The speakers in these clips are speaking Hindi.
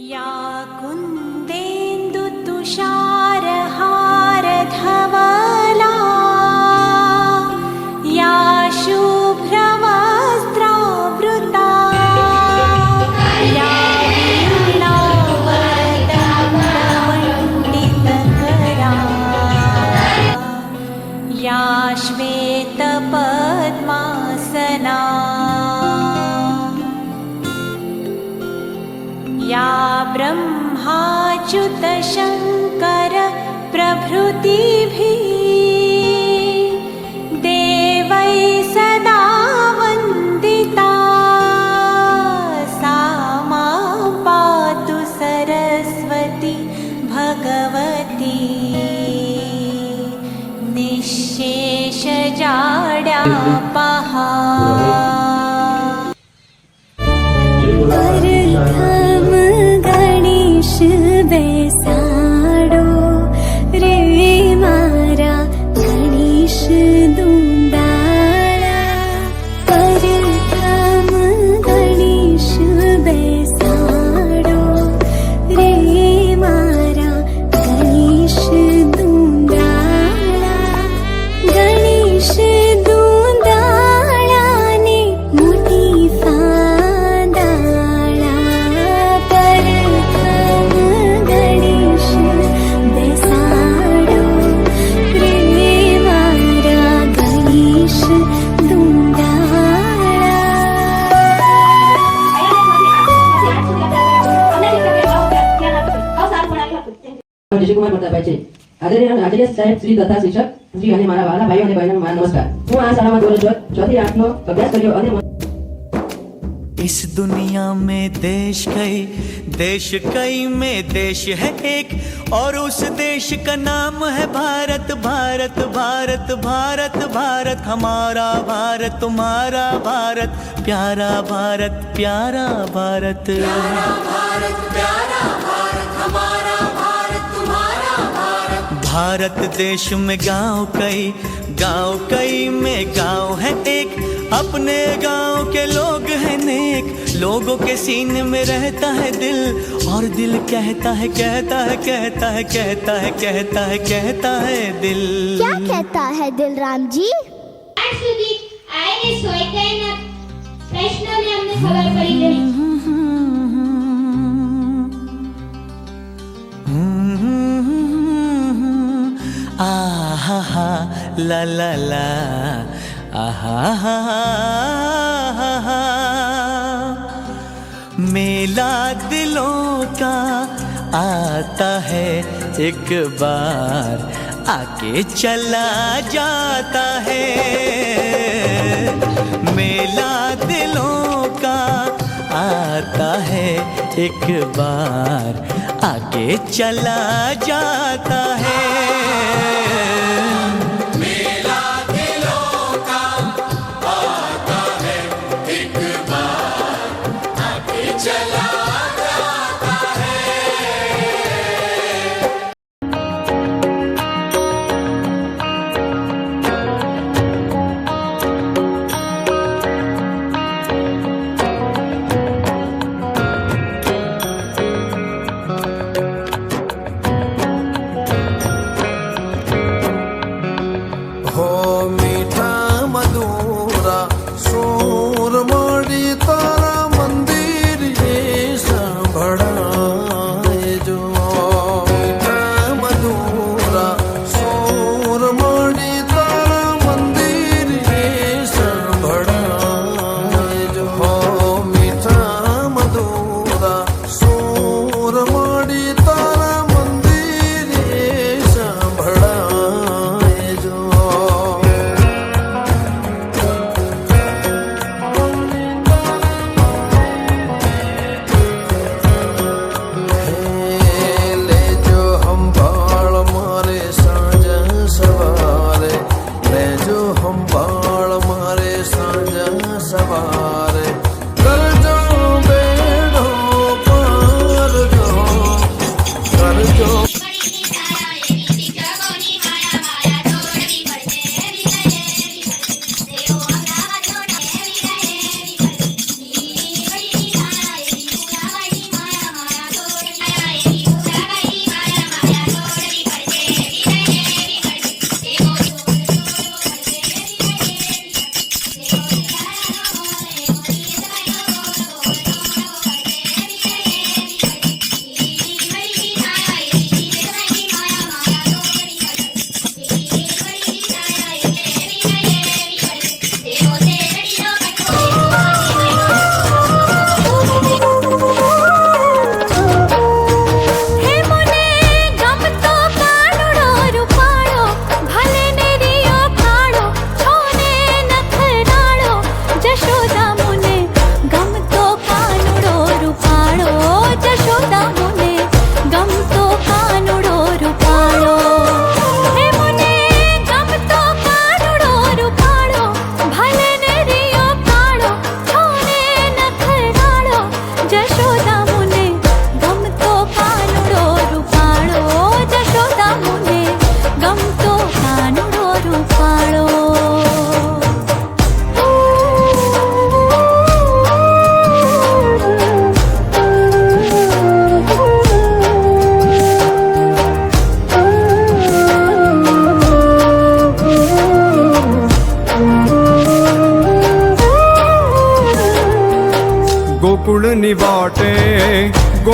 या कुन्देन्दुतुषारहारधवला निःशेषजाडा हम्म। पहा જયકુમાર પ્રતાપભાઈ છે આદરણીય આચાર્ય સાહેબ શ્રી તથા શિક્ષક શ્રી અને મારા વાલા ભાઈઓ અને બહેનો મારા નમસ્કાર હું આ શાળામાં ધોરણ છ- છ થી આઠનો અભ્યાસ કર્યો અને મને इस दुनिया में देश कई देश कई में देश है एक और उस देश का नाम है भारत भारत भारत भारत भारत हमारा भारत तुम्हारा भारत प्यारा भारत प्यारा भारत भारत भारत देश में गाँव कई गाँव कई में गाँव है एक। अपने गाँव के लोग हैं नेक लोगों के सीने में रहता है दिल। और दिल कहता है कहता है कहता है कहता है कहता है कहता है दिल। क्या कहता है दिल राम जी? आज सुधी आए सोए प्रश्न में हमने खबर पड़ी ला ला ला आहा मेला दिलों का आता है एक बार, आके चला जाता है। मेला दिलों का आता है एक बार आगे चला जाता है।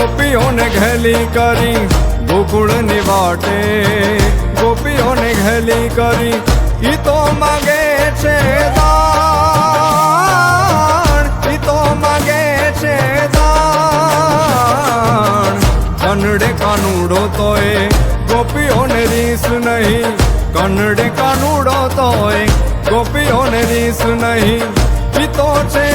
ગોપીઓને ઘેલી કરી, ગોકુળની વાટે. ગોપીઓને ઘેલી કરી ઈ તો માગે છે દાણ ઈ તો માગે છે દાણ કનડે કાનુડો તોય ગોપીઓને રીસ નહીં. કનડે કાનુડો તોય ગોપીઓને રીસ નહીં. ઈ તો છે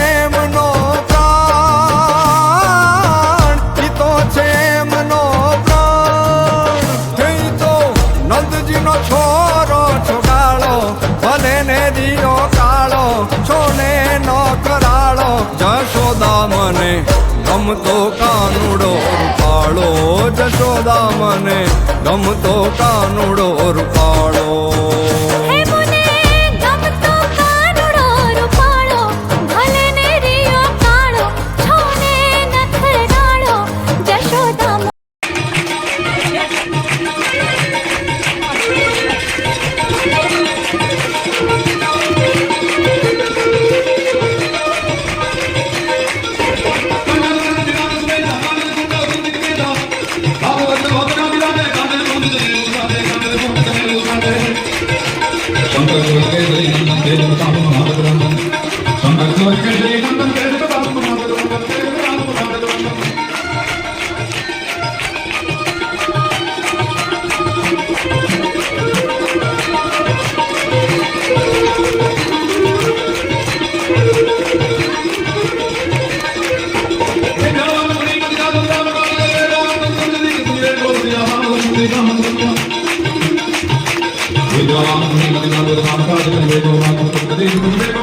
ગમતો કાનુડો રૂપાળો જશોદા મને ગમતો કાનુડો રૂપાળો. ും